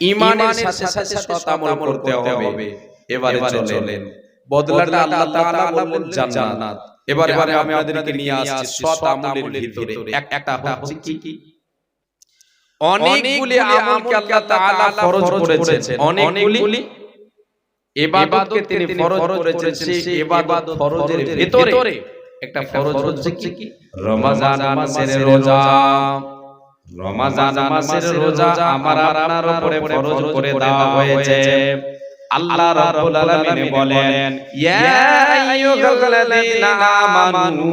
ইমানের সাথে সাথে সৎ আমল করতে হবে। এবারে চলেন। বদলাটা আল্লাহ তাআলা বললেন জান্নাত। এবারে আমি আপনাদেরকে নিয়ে আসছি সৎ আমলের ভিতরে। এক একটা হচ্ছে কি? অনেকগুলি আমলকে আল্লাহ তাআলা ফরজ করেছেন। অনেকগুলি ইবাদতকে তিনি ফরজ করেছেন। সেই ইবাদত ফরজের ভিতরে। একটা ফরজ হচ্ছে কি? রমজান মাসের রোজা। রমজান মাসের রোজা আমার আপনার উপরে ফরজ করে দেওয়া হয়েছে। আল্লাহ রাব্বুল আলামিন বলেন ইয়া আইয়ুহাল্লাযীনা আমানু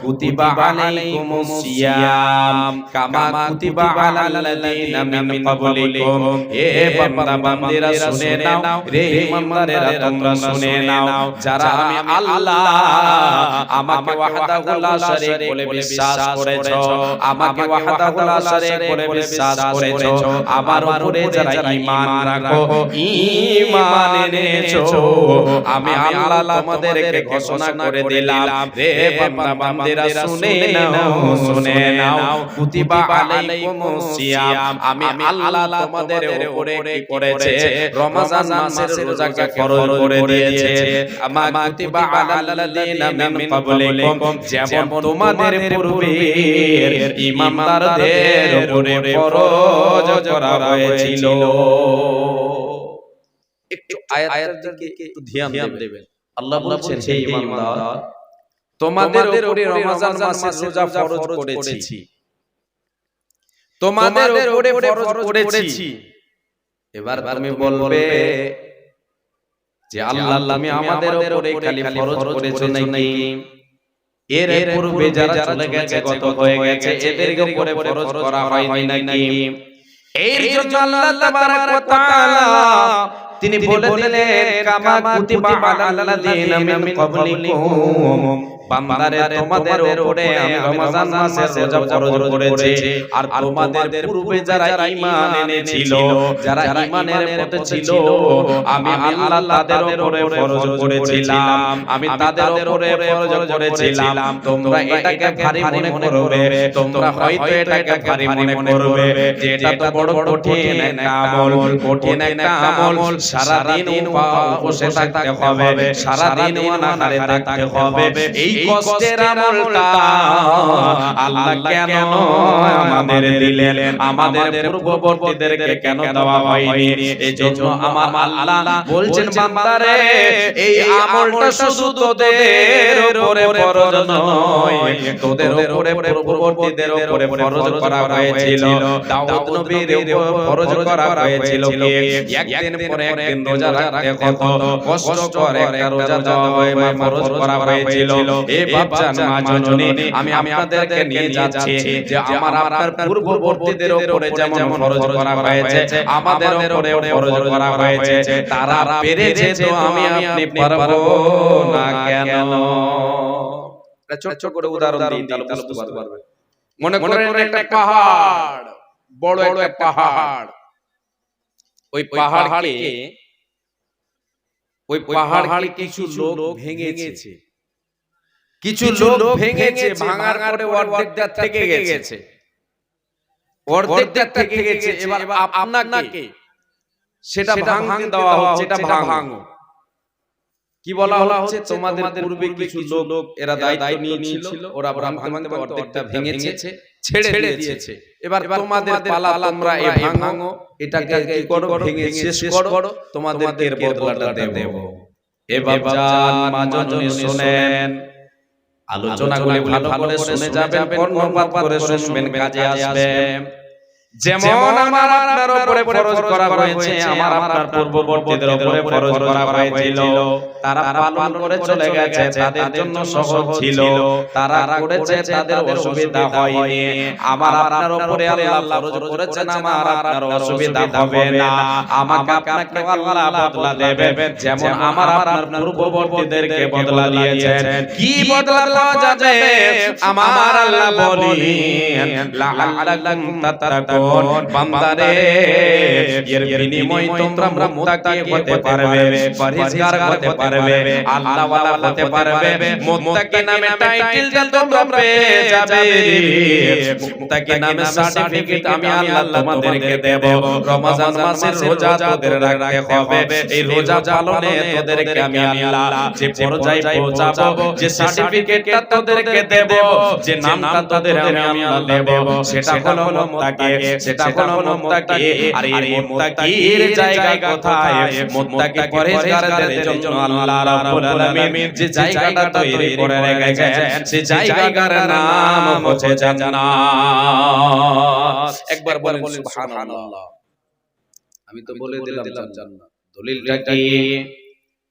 কুতিবা আলাইকুমুস সিয়াম কামা কুতিবা আলাল্লাযীনা মিন ক্বাবলিকুম. এ বান্দা বান্দিরা শুনে নাও রে ইমানদারেরা তোমরা শুনে নাও যারা আমি আল্লাহ আমাকে ওয়াহদাহু লা শারীক বলে বিশ্বাস করেছ। আমাকে ওয়াহদাহু লা শারীক বলে বিশ্বাস করেছ। আমার উপরে যারা ঈমান রাখো ঈমান এনেছো। আমি আল্লাহ তোমাদেরকে ঘোষণা করে দিলাম। রে বান্দা বান্দিরা শুনে নাও শুনে নাও। কুতিবা আলাইকুমুস সিয়াম। আমি আল্লাহ তোমাদের উপরে কি করেছে? রমজান মাসের রোজাকে ফরজ করে দিয়েছে। আমা কুতিবা আলাল্লাযিনা মিন ক্বাবলিকুম যেমন তোমাদের পূর্বের ইমানদারদের উপরে ফরজ করা হয়েছিল। একটু আয়াতের দিকে একটু ধ্যান দেবেন। আল্লাহ বলছেন হে ইমানদার তোমাদের উপরে রমজান মাসের রোজা ফরজ করেছি। তোমাদের উপরে ফরজ করেছি। এবার তুমি বলবে যে আল্লাহ তুমি আমাদের উপরে খালি ফরজ করেছ নাকি? এর পূর্বে যারা চলে গেছে গত হয়ে গেছে এদের উপরে ফরজ করা হয়নি নাকি? এর জন্য আল্লাহ তাবারাক ওয়া তাআলা তিনি বলে দিলেন কামা কুতিবা আলাল্লাযিনা মিন ক্বাবলিকুম। বান্দারে তোমাদের উপরে আমি রমজান মাসের রোজা ফরজ করেছি। আর তোমাদের পূর্বে যারা ঈমান এনেছিল যারা ঈমানের পথে ছিল আমি আল্লাহ তাদের উপরে ফরজ করেছিলাম। আমি তাদের উপরে ফরজ করেছিলাম। তোমরা এটাকে ভারী মনে করবে। তোমরা হয়তো এটাকে ভারী মনে করবে। যে এটা তো বড় কঠিন একটা আমল কঠিন একটা আমল। সারা দিন উপসে থাকতে হবে। সারা দিন অনাহারে থাকতে হবে এই কষ্টের আমলটা আল্লাহ কেন আমাদের দিলেন? আমাদের পূর্ববর্তীদেরকে কেন দেওয়া হয়নি? এই জন্য আমার আল্লাহ বলছেন বান্দারে এই আমলটা শুধু তোদের উপরে ফরজ নয়। তোদের উপরে পূর্ববর্তীদের উপরে ফরজ করা হয়েছিল। দাউদ নবীর উপর ফরজ করা হয়েছিল কি? একদিন পরে একদিন রোজা রাখতে কত কষ্ট করে একটা রোজা দেওয়া হয় ফরজ করা হয়েছিল। এ বাপজান মা জননী আমি আপনাদেরকে নিয়ে যাচ্ছি যে আমার আপনার পূর্ববর্তীদের উপরে যেমন ফরজ করা হয়েছে আমাদের উপরে ফরজ করা হয়েছে তারা পেরেছে তো আমি আপনি পারব না কেন? ছোট করে উদাহরণ দিন তাহলে বুঝতে পারবেন। মনে করেন একটা পাহাড় বড় একটা পাহাড়। ওই পাহাড়কে ওই পাহাড়কে কিছু লোক ভেঙেছে। কিছু লোক ভেঙেছে ভাঙার পরে অর্ধেকটা থেকে গেছে। অর্ধেকটা থেকে গেছে এবার আপনাকে সেটা ভাঙতে দেওয়া হচ্ছে এটা ভাঙো কি বলা হচ্ছে? তোমাদের পূর্বে কিছু লোক এরা দায়িত্ব নিয়েছিল ওরা ভাঙতে ভাঙতে অর্ধেকটা ভেঙেছে ছেড়ে দিয়েছে। এবার তোমাদের পালা তোমরা এই ভাঙো এটাকে কি করো? ভেঙে শেষ করো। তোমাদের বদলাটা দেব। এবার জান মা জননী শুনেন। আলোচনাগুলি ভালো করে শুনে যাবেন কর্ণপাত করে শুনবেন কাজে আসবে যেমন আমার আপনার উপরে ফরজ করা হয়েছে আমার আপনার পূর্ববর্তীদের উপরে ফরজ করা হয়েছিল। তারা পালন করে চলে গেছে তাদের জন্য সহজ ছিল। তারা করেছে তাদের অসুবিধা হয়নি। আমার আপনার উপরে আল্লাহ ফরজ করেছেন আমার আপনার অসুবিধা হবে না। আমাকে আপনাকে আল্লাহ বদলা দেবে যেমন আমার আপনার পূর্ববর্তীদেরকে বদলা দিয়েছেন। কি বদলা পাওয়া যাবে? আমার আল্লাহ বলি। লাআল্লাকুম তাত্তাকুন বান্দারে এর বিনিময় তোমরা মুত্তাকি হতে পারবে পরহেজগার হতে পারবে আল্লাহ ওয়ালা হতে পারবে মুত্তাকি নামে টাইটেলটা তোমরা পেয়ে যাবে মুত্তাকি নামে সার্টিফিকেট আমি আল্লাহ তোমাদেরকে দেব রমজান মাসের রোজা তোদের রাখতে হবে এই রোজা পালনে তোদেরকে আমি আল্লাহ যে পর্যায়ে পৌঁছাবো যে সার্টিফিকেটটা তোদেরকে দেব যে নামটা তোদের আমি আল্লাহ দেব সেটা হলো মুত্তাকি সেটা হলো মুত্তাকি আর এই মুত্তাকির জায়গা কোথায়? মুত্তাকি পরহেজগারদের জন্য আল্লাহ রাব্বুল আলামিন যে জায়গাটা তৈরি করে রেখেছেন সেই জায়গার নাম হচ্ছে জান্নাত। একবার বলেন সুবহানাল্লাহ। আমি তো বলে দিলাম জান্নাত। দলিলটা কি?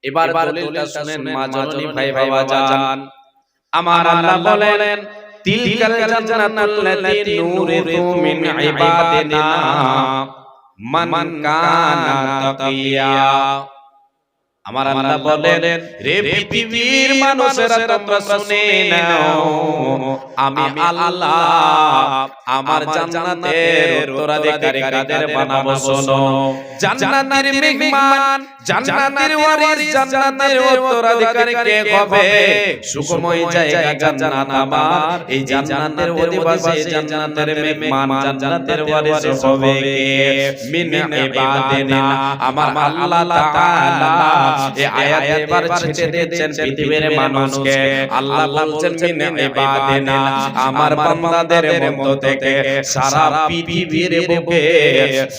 এবার দলিলটা শুনেন মা জননী ভাই বাবা জান। আমার আল্লাহ বলেন তিলকাল জান্নাতুল্লাতী নূরিতু মিন ইবাদিনা। মান কানা তাকিয়া। আমার আল্লাহ বলেন রে পৃথিবীর মানুষেরা তোমরা শুনে নাও আমি আল্লাহ আমার জান্নাতের উত্তরাধিকারী কাদের বানাবো শোনো? জান্নাতের মেহমান জান্নাতের ওয়ারিস জান্নাতের উত্তরাধিকারী কে হবে? সুখময় জায়গা জান্নাত আমার এই জান্নাতের অধিবাসী জান্নাতের মেহমান জান্নাতের ওয়ারিস হবে কে? মিন ইবাদিনা আমার আল্লাহ তাআলা এই আয়াত এবার ছেড়ে দিচ্ছেন পৃথিবীর মানুষকে। আল্লাহ বলছেন মিন ইবাদিনা আমার বান্দাদের মধ্য থেকে সারা পৃথিবীর বুকে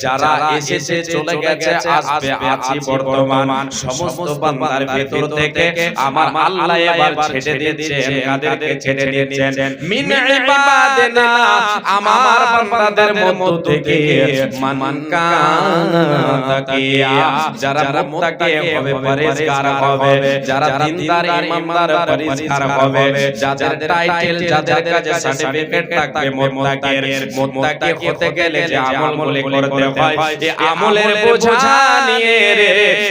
যারা এসেছে চলে গেছে আসবে আছে বর্তমান। সমস্ত বান্দার ভেতর থেকে আমার আল্লাহ এবার ছেড়ে দিচ্ছেন কাদেরকে ছেড়ে দিচ্ছেন। মিন ইবাদিনা আমার বান্দাদের মধ্য থেকে মান কানা তাকিয়া যারা মুত্তাকি হবে পরেজগার হবে। যারা দিনদার ইমানদার পরেজগার হবে। যাদের টাইটেল যাদের কাছে সার্টিফিকেট থাকবে মুত্তাকির মুত্তাকি হতে গেলে যে আমলগুলি করতে হয় এই আমলের বোঝা নিয়ে রে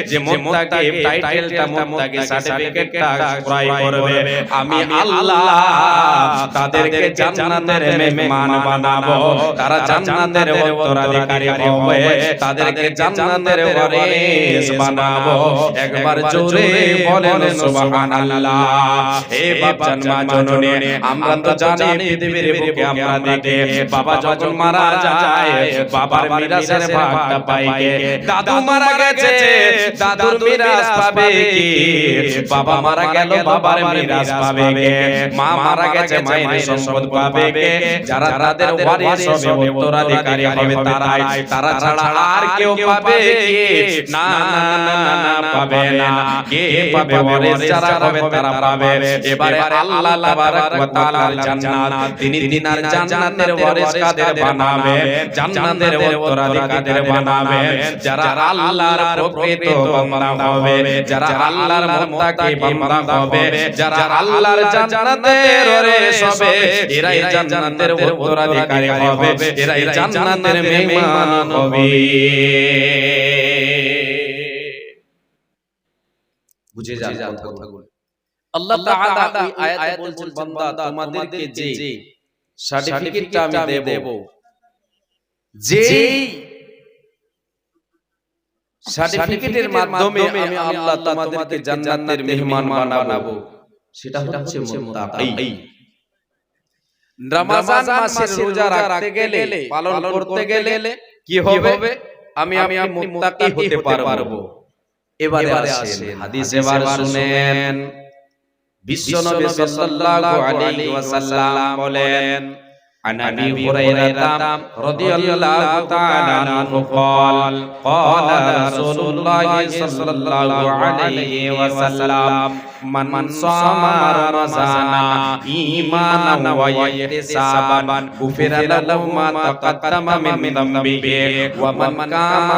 যে মুত্তাকি টাইটেলটা মুত্তাকি সার্টিফিকেটটা ক্রয় করবে। আমি আল্লাহ তাদেরকে জান্নাতের মেহমান বানাবো। তারা জান্নাতের উত্তরাধিকারী হবে। তাদেরকে জান্নাতের ওয়ারিস বানাবো। একবার জোরে বলেন সুবহানাল্লাহ হে বাপজান মা জননী আমরা তো জানি পৃথিবীর বুকে আমরা দেখে বাবা যখন মারা যায় বাবার মিরাসের ভাগটা পাই কে দাদু মারা গেছে দাদুর মিরাস পাবে কি বাবা মারা গেল বাবার মিরাস পাবে কে মা মারা গেছে মায়ের সম্পদ পাবে কে যারা তাদের ওয়ারিস হবে উত্তরাধিকারী হবে তারাই তারা ছাড়া আর কেউ পাবে কি না না না না পাবে না। কে পাবে ওয়ারিস যারা হবে তারা পাবে। এবারে আল্লাহ তাবারক ওয়া তাআলার জান্নাত। তিনি দিনার জান্নাতের ওয়ারিস কাদের বানাবে? জান্নাতের উত্তরাধিকারীদের বানাবে। যারা আল্লাহর প্রকৃত বান্দা হবে। যারা আল্লাহর মুত্তাকি বান্দা হবে। যারা আল্লাহর জান্নাতের ওয়ারিস হবে এরাই জান্নাতের উত্তরাধিকারী হবে। এরাই জান্নাতের মেহমান হবে। বুঝে যান কথাগুলো। আল্লাহ তাআলা ওই আয়াতে বলছেন বান্দা তোমাদেরকে যে সার্টিফিকেটটা আমি দেব যেই সার্টিফিকেটের মাধ্যমে আমি আল্লাহ তোমাদেরকে জান্নাতের মেহমান বানাবো। সেটা হচ্ছে মুত্তাকি। রমজান মাসের রোজা রাখতে গেলে পালন করতে গেলে কি হবে? আমি আমি মুত্তাকি হতে পারব। এবারে আসেন হাদিস এবার শুনেন বিশ্বনবী সাল্লাল্লাহু আলাইহি ওয়াসাল্লাম বলেন عن ابي هريره رضي الله تعالى عنه قال قال رسول الله صلى الله عليه وسلم من صام رمضان ايمانا واحتسابا غفر له ما تقدم من ذنبه ومن قام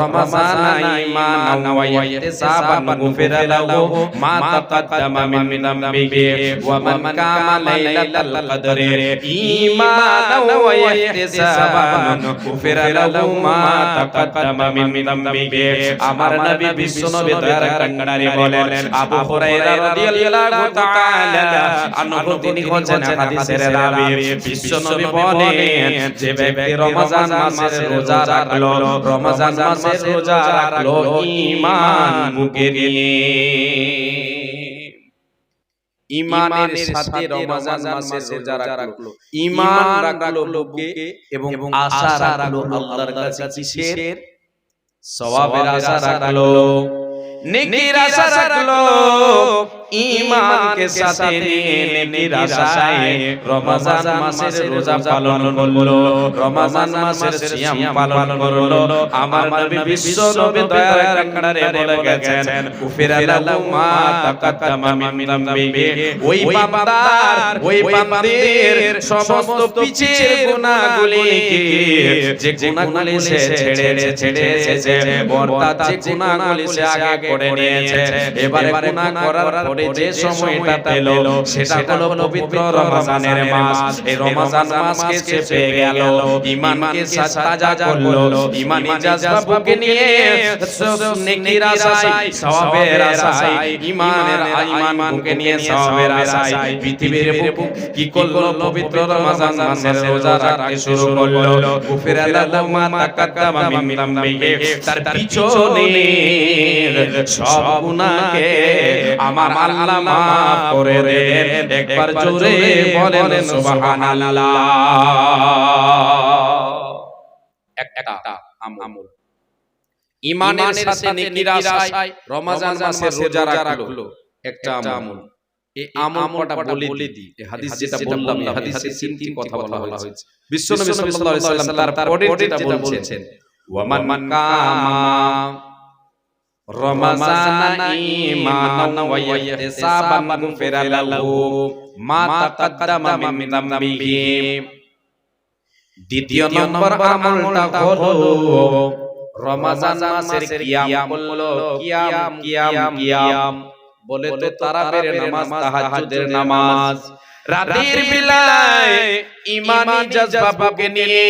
رمضان ايمانا واحتسابا غفر له ما تقدم من ذنبه ومن قام ليله القدر ايمانا ঈমানাও ওয়া ইহতিসাবান গুফিরা লাহু মা তাকাদ্দামা মিন যামবিহি আমার নবী বিশ্ব নবী দয়ার কান্ডারি বলেন আবু হুরায়রা রাদিয়াল্লাহু তাআলা আনহু তিনি হচ্ছেন হাদিসের রাবী। বিশ্ব নবী বলেন যে ব্যক্তি রমজান মাসের রোজা রাখল রমজান মাসের রোজা রাখল ঈমান বুকে নিয়ে। ইমানের সাথে রমজান মাসের রোজা রাখল। ঈমান রাখল বুকে এবং আশা রাখল আল্লাহর কাছে কিসের? সওয়াবের আশা রাখল। নেকির আশা রাখল ঈমানকে সাথে নিয়ে নেকির আশায় রমজান মাসের রোজা পালন করল। রমজান মাসের সিয়াম পালন করল। আমার নবী বিশ্ব নবী দয়ার কাকড়ারে বলে গেছেন। উফিরা লাহু মা তাকাদ্দামা মিন যামবিহি ওই বান্দার ওই বান্দির সমস্ত পিছের গুনাহগুলিকে যে গুনাহগুলি সে ছেড়েছে ছেড়েছে অর্থাৎ যে গুনাহগুলি সে আগে করে নিয়েছে। এবারে গুনাহ করার পরে যে সময়টা পেল সেটা হলো পবিত্র রমজানের মাস। এই রমজান মাসকে সে পেয়ে গেল। ঈমানকে তাজা করল। ঈমানি জাজবাকে নিয়ে নেকির আশায় সওয়াবের আশায় ঈমানের ঈমানকে নিয়ে সওয়াবের আশায় পৃথিবীর বুক কি করল? পবিত্র রমজান মাসের রোজা রাখতে শুরু করল। গুফিরা লাহু মা তাকাদ্দামা মিন যামবিহি তার পিছনে সব গুনাহকে আমার আল্লাহ মাফ করে দেন। একবার জোরে বলেন সুবহানাল্লাহ। একটা আমল। ইমানের সাথে নেকির আশায় রমজান মাসের রোজা রাখল। একটা আমল। এই আমলটা বলে দিই। এই হাদিস যেটা বললাম এই হাদিসে তিনটি কথা বলা হয়েছে। বিশ্বনবী সাল্লাল্লাহু আলাইহি সাল্লাম তার পরে যেটা বলছেন ওয়ামান কামা দ্বিতীয় নম্বর বলে তো তারাবির নামাজ। রাতের বেলায় ইমানি জজবাকে নিয়ে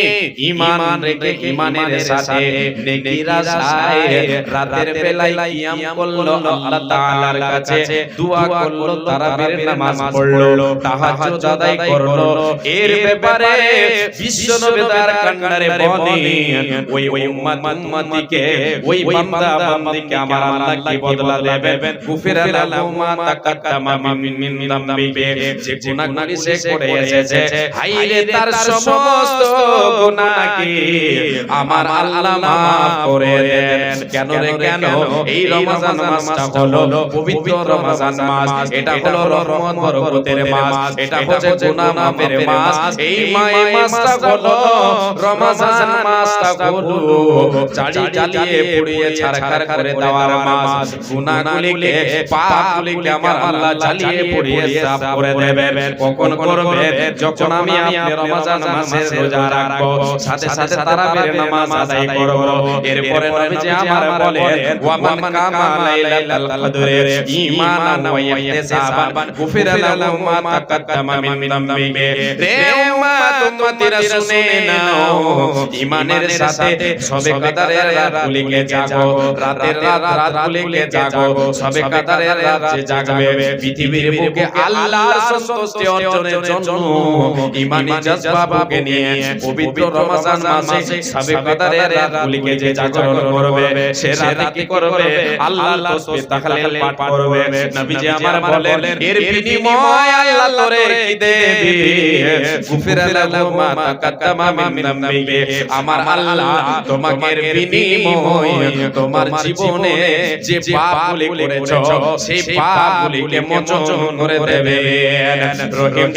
ইমান রেখে ইমানের সাথে নেকির আশায় রাতের বেলায় কিয়াম করল আল্লাহ তাআলার কাছে দোয়া করল তারাবির নামাজ পড়ল তাহাজ্জুদ আদায় করল। এর ব্যাপারে বিশ্ব নবী তার কান্নারে বলেন ওই ওই উম্মত উম্মতিকে ওই বান্দা বান্দিকে আমার আল্লাহ কি বদলা দেবেন? গুফিরা লাহু মা তাকাদ্দামা মিন মিন যামবিহি যে গুনাহগুলি সে করে এসেছে। হাইরে তার সমস্ত গুনাহকে আমার আল্লাহ maaf করে দেন। কেন রে কেন এই রমজান মাসটা হলো পবিত্র রমজান মাস। এটা হলো রহমত বরকতের মাস। এটা হচ্ছে গুনাহ মাফের মাস। এই মাই মাসটা হলো রমজান মাসটা হলো। চালি জ্বালিয়ে পুড়িয়ে ছারখার করে দেওয়ার মাস। গুনাহগুলিকে পাপগুলিকে আমার আল্লাহ জ্বালিয়ে পুড়িয়ে সাফ করে দেবেন। কখন করবে যখন আমি আপনি রমজান মাসের রোজা রাখব সাথে সাথে তারাবির নামাজ আদায় করব। এরপরে নবী যে আমার বলেন ওয়া মান কামা লাইলাতুল কদরে ঈমানান ওয়া ইহতিসাবান। গুফিরা লাহু মা তাকাদ্দামা মিন যামবিহি রে উম্মত উম্মতিরা শুনে নাও ঈমানের সাথে সবে কদরের রাতগুলিকে জাগো রাতের রাত রাতগুলিকে জাগো সবে কদরের রাত জাগবে পৃথিবীর বুকে আল্লাহর সন্তুষ্টি অর্জনের জন্য ইমানি জজবাকে নিয়ে পবিত্র রমজান মাসে সবে কদরের রাতগুলিকে যে জাগরণ করবে সে রাতে কি করবে? আল্লাহ তাসবিহ তাহলিল পাঠ করবে। নবীজি আমার বলেন এর বিনিময় আল্লাহ তোরে কি দেবে? গুফিরা লাহু মা তাকাদ্দামা মিন যামবিহি আমার আল্লাহ তোমাকে এর বিনিময় তোমার জীবনে যে পাপগুলি করেছ সেই পাপগুলিকে মোচন করে দেবে। Pero, pero